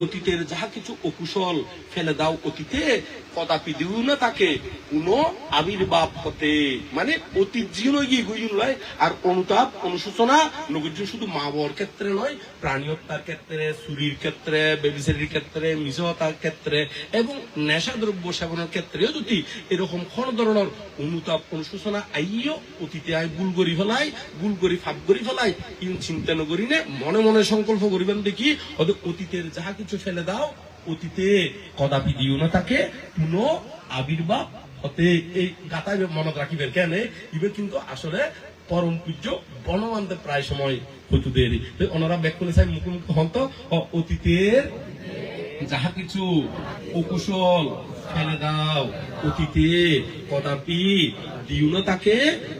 অতীতের যাহা কিছু অকুশল ফেলে দাও অতীতে কদাপি দিও না তাকে। কোনো আবির্ভাব হতে। মানে গুইজন লয় আর অনুতাপ, অনুশোচনা নগর্জন শুধু মা বাবার ক্ষেত্রে নয় প্রাণী হত্যার ক্ষেত্রে, চুরির ক্ষেত্রে, বেবিচারির ক্ষেত্রে, মিজহতার ক্ষেত্রে এবং নেশা দ্রব্য সেবনের ক্ষেত্রেও যদি এরকম কোন ধরনের অনুতাপ, অনুশোচনা আইও অতীতে আয় ভুল করি ফেলাই, ভুল করি ফাপ করি ফেলাই, ইন চিন্তা নকরি নে, মনে মনে সংকল্প করিবেন দেখি অতীতের যাহা কিছু ফেলে দাও অতীতে কদাপি দিও না তাকে, পুনঃ আবির্ভাব হতে। এই গাতায় মনত রাখিবেন কেন? ইবে কিন্তু আসলে পরম পূজ্য বনমান্তে প্রায় সময় হইতু দেরি। তো ওনারা ব্যাকুলে চাই মুখোমুখি হন্ত ও অতীতের যাহা কিছু অকুশল ফেলে দাও, অতীতে কদাপি দিও না তাকে,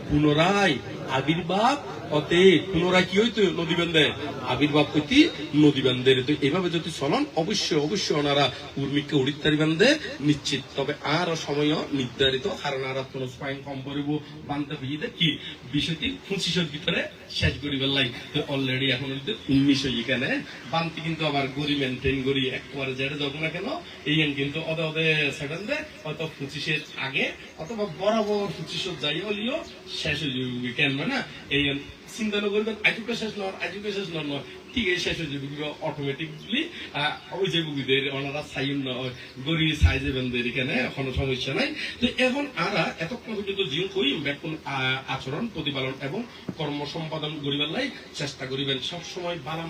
পুনরায় আবির্ভাব অতে পুনরায় কি হইতো? নদী বান্ধে আবির্ভাব হইতি নদী বান্ধের তো এভাবে যদি চলন, অবশ্যই অবশ্যই ওনারা উর্মিকে উড়িতারি বান্ধে নিশ্চিত। তবে আর সময় নির্ধারিত। কারণ আর কোনো স্পাইন কম করিব বান্ধে ভিজিতে কি? বিষয়টি পঁচিশের ভিতরে শেষ করিবার লাই। অলরেডি এখন উনিশ কেন বান্তি কিন্তু আবার গড়ি মেনটেন করি, একবারে যেটা যাব না কেন? এই কিন্তু অদে অদে সেভেন দে হয়তো পঁচিশের আগে অথবা বরাবর পঁচিশের যাই হলিও শেষ হয়ে যাবে কেন না এই চিন্তা না করবেন আজকে শেষ নয় নহয় শেষ নয় নয় ঠিক আছে শেষ হয়ে যাবে অটোমেটিকলি ওই যে বুগিদের ওনারা সাইন গরি সাই যাবেন এখানে কোনো সমস্যা নাই তো এখন আরা এতক্ষণ পর্যন্ত জিম করি ব্যাকুল আচরণ প্রতিপালন এবং কর্ম সম্পাদন করিবার লাই চেষ্টা করিবেন সবসময় বালা